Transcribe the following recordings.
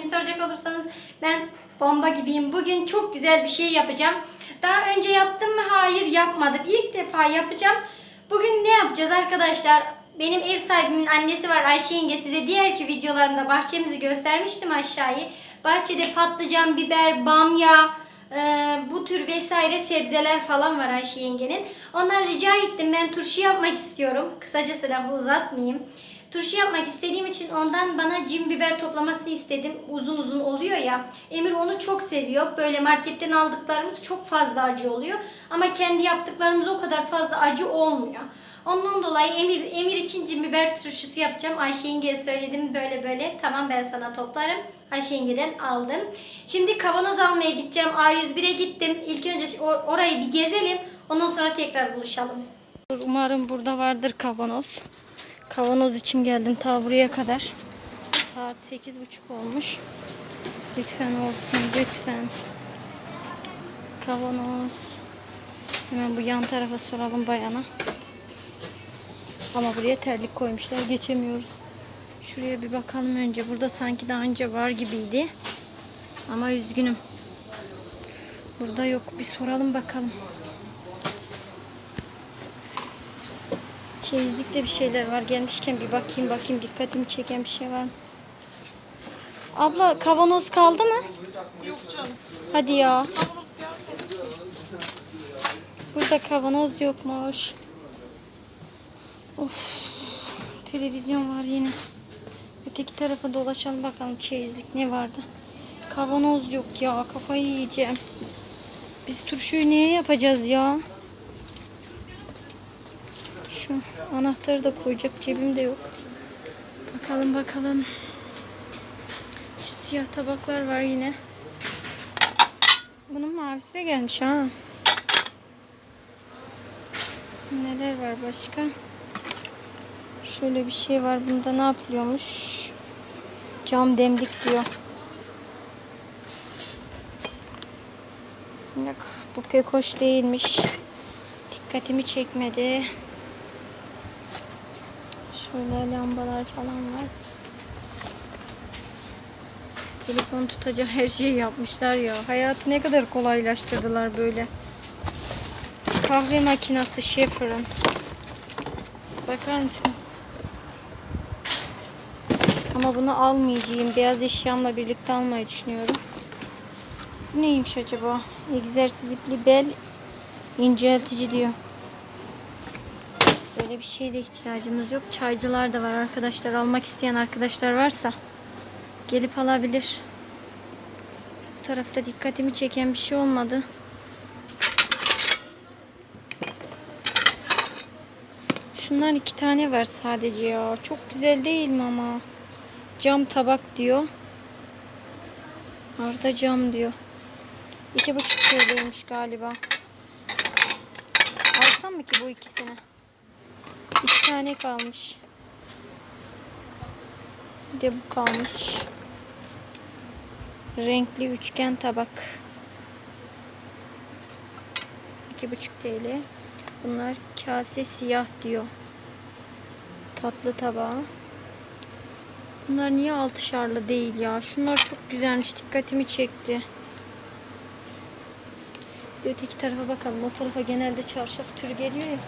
beni soracak olursanız ben bomba gibiyim. Bugün çok güzel bir şey yapacağım. Daha önce yaptım mı? Hayır yapmadım. İlk defa yapacağım. Bugün ne yapacağız arkadaşlar? Benim ev sahibimin annesi var Ayşe yenge size diğerki videolarımda bahçemizi göstermiştim aşağıyı. Bahçede patlıcan, biber, bamya, e, bu tür vesaire sebzeler falan var Ayşe yengenin. Ondan rica ettim ben turşu yapmak istiyorum. Kısacası lafı uzatmayayım. Turşu yapmak istediğim için ondan bana cin biber toplamasını istedim. Uzun uzun oluyor ya. Emir onu çok seviyor. Böyle marketten aldıklarımız çok fazla acı oluyor. Ama kendi yaptıklarımız o kadar fazla acı olmuyor. Ondan dolayı Emir, Emir için cin biber turşusu yapacağım. Ayşe yengeye söyledim böyle böyle. Tamam ben sana toplarım. Ayşe yengeden aldım. Şimdi kavanoz almaya gideceğim. A101'e gittim. İlk önce or- orayı bir gezelim. Ondan sonra tekrar buluşalım. Umarım burada vardır kavanoz. Kavanoz için geldim ta buraya kadar. Saat 8.30 olmuş. Lütfen olsun lütfen. Kavanoz. Hemen bu yan tarafa soralım bayana. Ama buraya terlik koymuşlar. Geçemiyoruz. Şuraya bir bakalım önce. Burada sanki daha önce var gibiydi. Ama üzgünüm. Burada yok. Bir soralım bakalım. Çeyizlikte bir şeyler var. Gelmişken bir bakayım bakayım. Dikkatimi çeken bir şey var mı? Abla kavanoz kaldı mı? Yok canım. Hadi ya. Burada kavanoz yokmuş. Of. Televizyon var yine. Öteki tarafa dolaşalım bakalım çeyizlik ne vardı. Kavanoz yok ya. Kafayı yiyeceğim. Biz turşuyu neye yapacağız ya? Şu anahtarı da koyacak cebimde yok. Bakalım bakalım. Şu siyah tabaklar var yine. Bunun mavisi de gelmiş ha. Neler var başka? Şöyle bir şey var. Bunda ne yapılıyormuş? Cam demlik diyor. Yok, bu pek hoş değilmiş. Dikkatimi çekmedi. Şöyle lambalar falan var. Telefon tutacak her şeyi yapmışlar ya. Hayatı ne kadar kolaylaştırdılar böyle. Kahve makinesi Schaefer'ın. Bakar mısınız? Ama bunu almayacağım. Beyaz eşyamla birlikte almayı düşünüyorum. Bu neymiş acaba? Egzersiz ipli bel inceltici diyor. Böyle bir şeye de ihtiyacımız yok. Çaycılar da var arkadaşlar. Almak isteyen arkadaşlar varsa gelip alabilir. Bu tarafta dikkatimi çeken bir şey olmadı. Şundan iki tane var sadece ya. Çok güzel değil mi ama? Cam tabak diyor. Orada cam diyor. İki buçuk TL'ymiş galiba. Alsam mı ki bu ikisini? İki tane kalmış. Bir de bu kalmış. Renkli üçgen tabak. İki buçuk TL. Bunlar kase siyah diyor. Tatlı tabağı. Bunlar niye altışarlı değil ya? Şunlar çok güzelmiş. Dikkatimi çekti. Bir de öteki tarafa bakalım. O tarafa genelde çarşaf türü geliyor ya.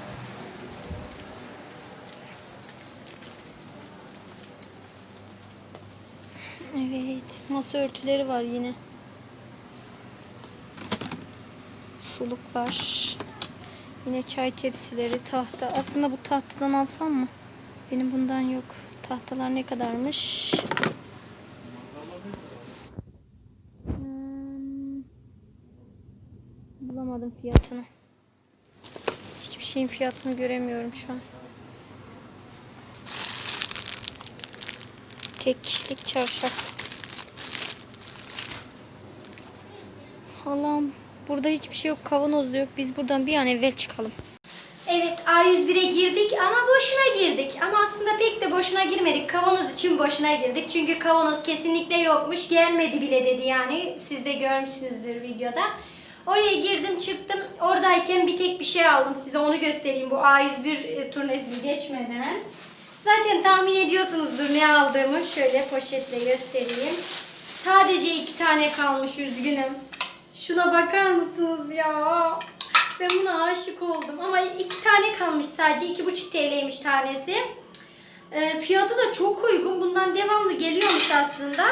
Evet. Masa örtüleri var yine. Suluk var. Yine çay tepsileri, tahta. Aslında bu tahtadan alsam mı? Benim bundan yok. Tahtalar ne kadarmış? Hmm. Bulamadım fiyatını. Hiçbir şeyin fiyatını göremiyorum şu an. Tek kişilik çarşaf. Halam. Burada hiçbir şey yok. Kavanoz yok. Biz buradan bir an evvel çıkalım. Evet A101'e girdik ama boşuna girdik. Ama aslında pek de boşuna girmedik. Kavanoz için boşuna girdik. Çünkü kavanoz kesinlikle yokmuş. Gelmedi bile dedi yani. Siz de görmüşsünüzdür videoda. Oraya girdim çıktım. Oradayken bir tek bir şey aldım. Size onu göstereyim bu A101 e, turnesini geçmeden. Zaten tahmin ediyorsunuzdur ne aldığımı. Şöyle poşetle göstereyim. Sadece iki tane kalmış üzgünüm. Şuna bakar mısınız ya? Ben buna aşık oldum. Ama iki tane kalmış sadece. iki buçuk TL'ymiş tanesi. E, fiyatı da çok uygun. Bundan devamlı geliyormuş aslında.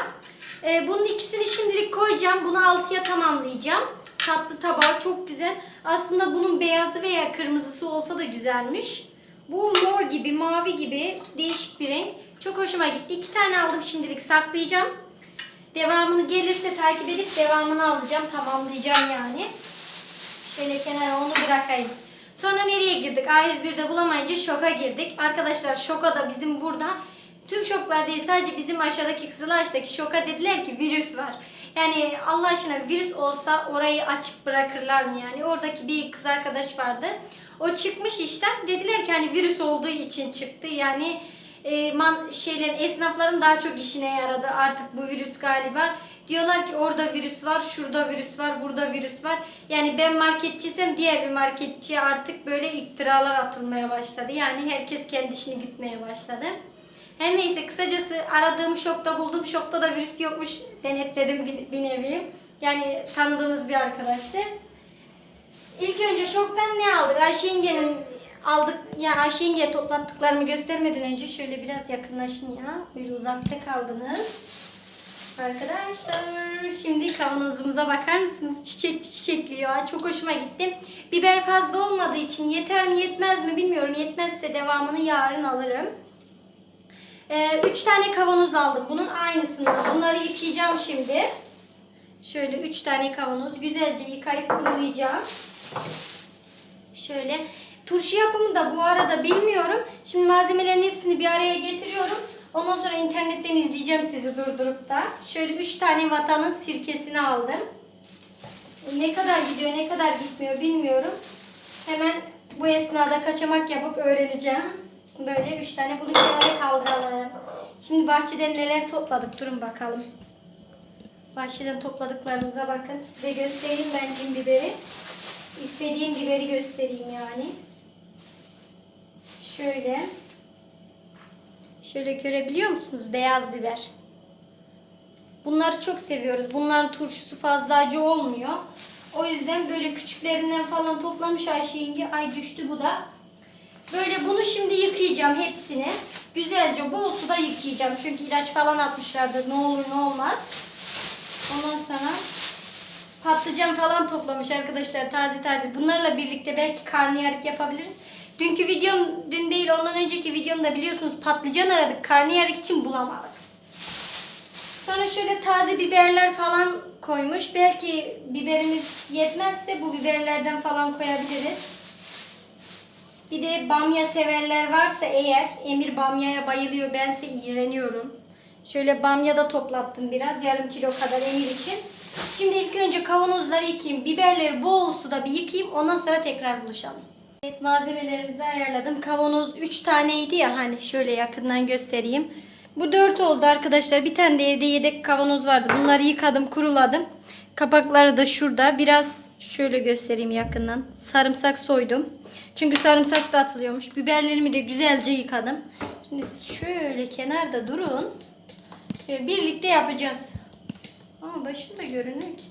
E, bunun ikisini şimdilik koyacağım. Bunu altıya tamamlayacağım. Tatlı tabağı çok güzel. Aslında bunun beyazı veya kırmızısı olsa da güzelmiş. Bu mor gibi, mavi gibi değişik bir renk. Çok hoşuma gitti. İki tane aldım şimdilik saklayacağım. Devamını gelirse takip edip devamını alacağım. Tamamlayacağım yani. Şöyle kenara onu bırakayım. Sonra nereye girdik? A101'de bulamayınca şoka girdik. Arkadaşlar şoka da bizim burada tüm şoklar değil sadece bizim aşağıdaki Kızılaş'taki şoka dediler ki virüs var. Yani Allah aşkına virüs olsa orayı açık bırakırlar mı yani? Oradaki bir kız arkadaş vardı. O çıkmış işten. Dediler ki hani virüs olduğu için çıktı. Yani e, man, şeylerin esnafların daha çok işine yaradı artık bu virüs galiba. Diyorlar ki orada virüs var, şurada virüs var, burada virüs var. Yani ben marketçiysem diğer bir marketçiye artık böyle iftiralar atılmaya başladı. Yani herkes kendi işini gütmeye başladı. Her neyse kısacası aradığım şokta buldum. Şokta da virüs yokmuş denetledim bir, bir nevi. Yani tanıdığımız bir arkadaştı. İlk önce şoktan ne aldık? Ayşe yengenin aldık ya Ayşe yengeye toplattıklarımı göstermeden önce şöyle biraz yakınlaşın ya. Böyle uzakta kaldınız. Arkadaşlar şimdi kavanozumuza bakar mısınız? Çiçekli çiçekli ya. Çok hoşuma gitti. Biber fazla olmadığı için yeter mi yetmez mi bilmiyorum. Yetmezse devamını yarın alırım. Ee, üç tane kavanoz aldım. Bunun aynısından. Bunları yıkayacağım şimdi. Şöyle üç tane kavanoz. Güzelce yıkayıp kurulayacağım. Şöyle. Turşu yapımı da bu arada bilmiyorum. Şimdi malzemelerin hepsini bir araya getiriyorum. Ondan sonra internetten izleyeceğim sizi durdurup da. Şöyle üç tane vatanın sirkesini aldım. Ne kadar gidiyor ne kadar gitmiyor bilmiyorum. Hemen bu esnada kaçamak yapıp öğreneceğim. Böyle üç tane bunu kenara kaldıralım. Şimdi bahçeden neler topladık durun bakalım. Bahçeden topladıklarımıza bakın. Size göstereyim ben cin biberi. İstediğim biberi göstereyim yani. Şöyle. Şöyle görebiliyor musunuz? Beyaz biber. Bunları çok seviyoruz. Bunların turşusu fazla acı olmuyor. O yüzden böyle küçüklerinden falan toplamış Ayşe yenge. Ay düştü bu da. Böyle bunu şimdi yıkayacağım hepsini. Güzelce bol suda yıkayacağım. Çünkü ilaç falan atmışlardır. Ne olur ne olmaz. Ondan sonra patlıcan falan toplamış arkadaşlar taze taze. Bunlarla birlikte belki karnıyarık yapabiliriz. Dünkü videom, dün değil ondan önceki videomda biliyorsunuz patlıcan aradık. Karnıyarık için bulamadık. Sonra şöyle taze biberler falan koymuş. Belki biberimiz yetmezse bu biberlerden falan koyabiliriz. Bir de bamya severler varsa eğer, Emir bamyaya bayılıyor, bense iğreniyorum. Şöyle bamya da toplattım biraz, yarım kilo kadar Emir için. Şimdi ilk önce kavanozları yıkayayım, biberleri bol suda bir yıkayayım, ondan sonra tekrar buluşalım. Evet malzemelerimizi ayarladım. Kavanoz 3 taneydi ya hani şöyle yakından göstereyim. Bu 4 oldu arkadaşlar. Bir tane de evde yedek kavanoz vardı. Bunları yıkadım, kuruladım. Kapakları da şurada. Biraz şöyle göstereyim yakından. Sarımsak soydum. Çünkü sarımsak da atılıyormuş. Biberlerimi de güzelce yıkadım. Şimdi şöyle kenarda durun. Şöyle birlikte yapacağız. Ama başım da görünüyor ki.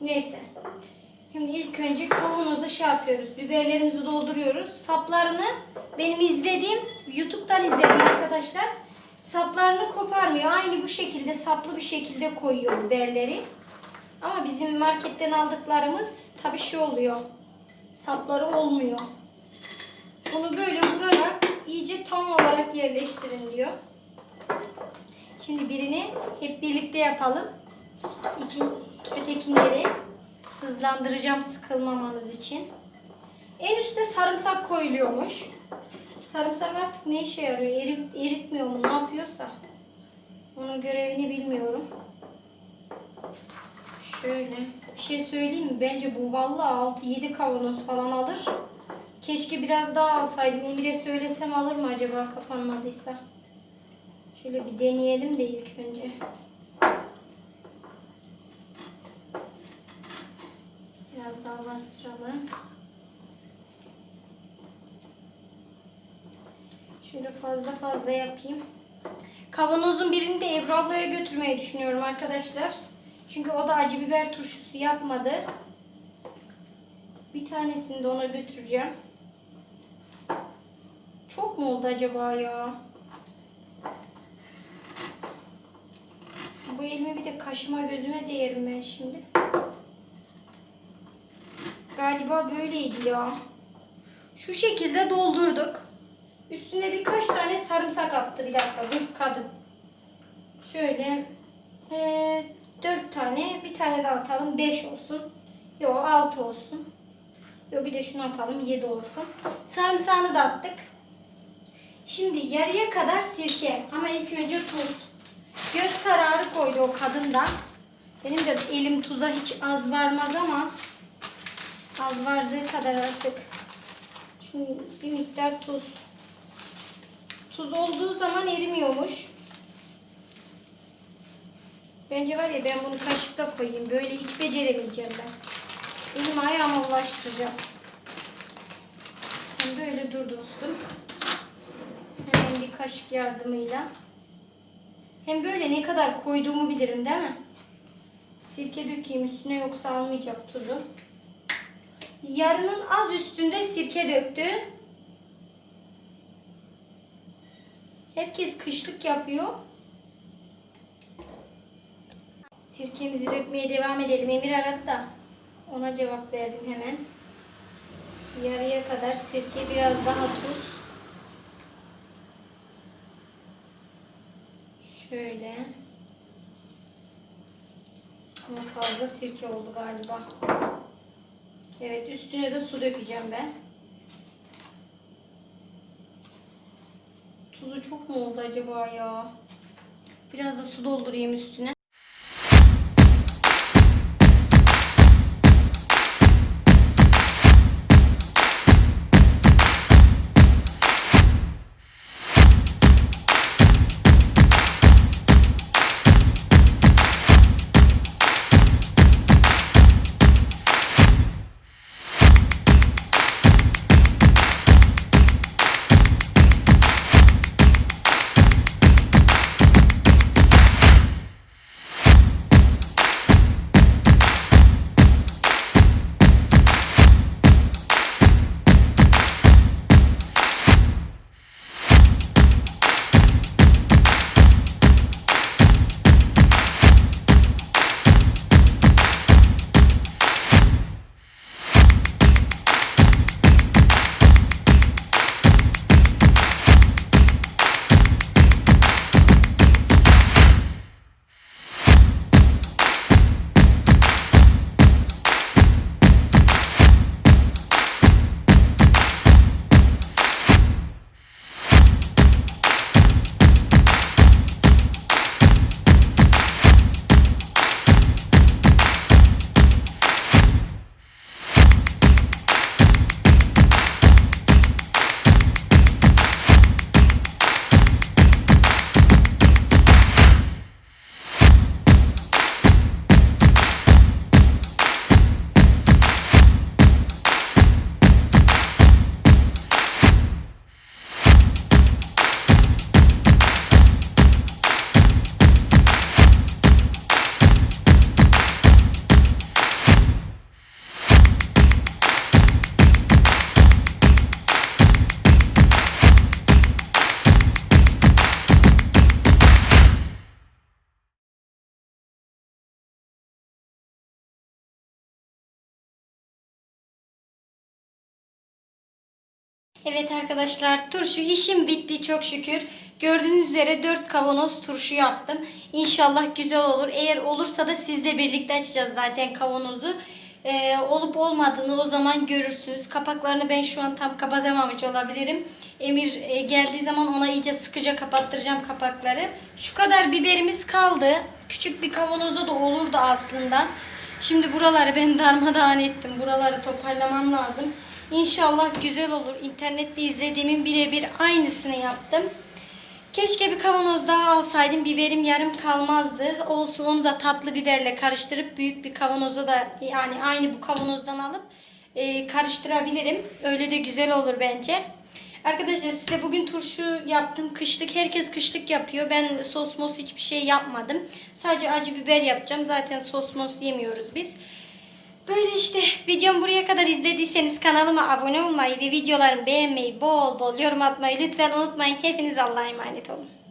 Neyse. Şimdi ilk önce kavanoza şey yapıyoruz. Biberlerimizi dolduruyoruz. Saplarını benim izlediğim YouTube'dan izledim arkadaşlar. Saplarını koparmıyor. Aynı bu şekilde saplı bir şekilde koyuyor biberleri. Ama bizim marketten aldıklarımız tabii şey oluyor. Sapları olmuyor. Bunu böyle vurarak iyice tam olarak yerleştirin diyor. Şimdi birini hep birlikte yapalım. İkin, ötekileri hızlandıracağım sıkılmamanız için. En üstte sarımsak koyuluyormuş. Sarımsak artık ne işe yarıyor? Erit, eritmiyor mu? Ne yapıyorsa. Onun görevini bilmiyorum. Şöyle bir şey söyleyeyim mi? Bence bu vallahi 6-7 kavanoz falan alır. Keşke biraz daha alsaydım. Emir'e söylesem alır mı acaba kapanmadıysa? Şöyle bir deneyelim de ilk önce. Biraz daha bastıralım. Şöyle fazla fazla yapayım. Kavanozun birini de Ebru ablaya götürmeyi düşünüyorum arkadaşlar. Çünkü o da acı biber turşusu yapmadı. Bir tanesini de ona götüreceğim. Çok mu oldu acaba ya? Bu elime bir de kaşıma gözüme değerim ben şimdi. Galiba böyleydi ya. Şu şekilde doldurduk. Üstüne birkaç tane sarımsak attı. Bir dakika dur kadın. Şöyle eee dört tane bir tane daha atalım. Beş olsun. Yok altı olsun. Yok bir de şunu atalım. Yedi olsun. Sarımsağını da attık. Şimdi yarıya kadar sirke ama ilk önce tuz. Göz kararı koydu o kadın da. Benim de elim tuza hiç az varmaz ama az vardığı kadar artık. Şimdi bir miktar tuz. Tuz olduğu zaman erimiyormuş. Bence var ya ben bunu kaşıkla koyayım. Böyle hiç beceremeyeceğim ben. Elim ayağıma ulaştıracağım. Sen böyle dur dostum. Hemen bir kaşık yardımıyla. Hem böyle ne kadar koyduğumu bilirim değil mi? Sirke dökeyim üstüne yoksa almayacak tuzu. Yarının az üstünde sirke döktü. Herkes kışlık yapıyor. Sirkemizi dökmeye devam edelim. Emir aradı da ona cevap verdim hemen. Yarıya kadar sirke biraz daha tuz. Şöyle. Ama fazla sirke oldu galiba. Evet üstüne de su dökeceğim ben. Tuzu çok mu oldu acaba ya? Biraz da su doldurayım üstüne. Evet arkadaşlar turşu işim bitti çok şükür. Gördüğünüz üzere 4 kavanoz turşu yaptım. İnşallah güzel olur. Eğer olursa da sizle birlikte açacağız zaten kavanozu. Ee, olup olmadığını o zaman görürsünüz. Kapaklarını ben şu an tam kapatamamış olabilirim. Emir e, geldiği zaman ona iyice sıkıca kapattıracağım kapakları. Şu kadar biberimiz kaldı. Küçük bir kavanoza da olurdu aslında. Şimdi buraları ben darmadağın ettim. Buraları toparlamam lazım. İnşallah güzel olur. İnternette izlediğimin birebir aynısını yaptım. Keşke bir kavanoz daha alsaydım. Biberim yarım kalmazdı. Olsun onu da tatlı biberle karıştırıp büyük bir kavanoza da yani aynı bu kavanozdan alıp e, karıştırabilirim. Öyle de güzel olur bence. Arkadaşlar size bugün turşu yaptım. Kışlık herkes kışlık yapıyor. Ben sos mos hiçbir şey yapmadım. Sadece acı biber yapacağım. Zaten sos mos yemiyoruz biz. Böyle işte videom buraya kadar izlediyseniz kanalıma abone olmayı ve videolarımı beğenmeyi bol bol yorum atmayı lütfen unutmayın. Hepiniz Allah'a emanet olun.